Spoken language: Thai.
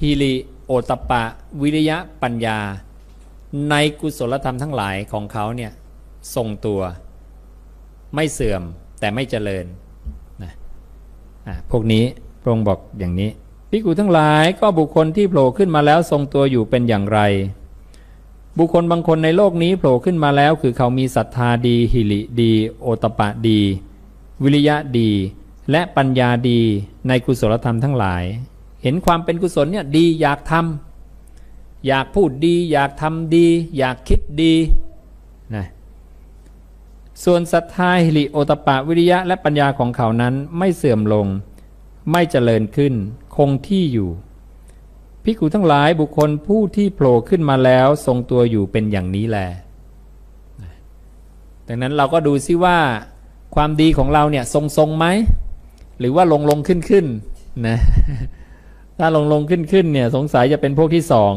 ฮิริโอตปะ วิริยะปัญญา ในกุศลธรรมทั้งหลายของเขาเนี่ยทรงตัว ไม่เสื่อมแต่ไม่เจริญนะอะพวกนี้พระองค์บอกอย่างนี้ภิกขุทั้งหลายก็บุคคลที่โผล่ขึ้นมาแล้วทรงตัวอยู่เป็นอย่างไร บุคคลบางคนในโลกนี้โผล่ขึ้นมาแล้ว คือเขามีศรัทธาดี หิริดี โอตปะดี วิริยะดี และปัญญาดีในกุศลธรรมทั้งหลาย เห็นความเป็นกุศลเนี่ยดีอยากทำอยากพูดดี อยากทำดี อยากคิดดีนะส่วนศรัทธาหิริโอตปะวิริยะและปัญญาของเขานั้นไม่เสื่อมลง ไม่เจริญขึ้น คงที่อยู่พิกุทั้งหลายบุคคลผู้ที่โผล่ขึ้นมาแล้ว ทรงตัวอยู่เป็นอย่างนี้และดังนั้นเราก็ดูซิว่าความดีของเราเนี่ยทรงทรงไหม หรือว่าลงลงขึ้นขึ้นนะ ถ้าลงลงขึ้นขึ้นเนี่ย สงสัยจะเป็นพวกที่สอง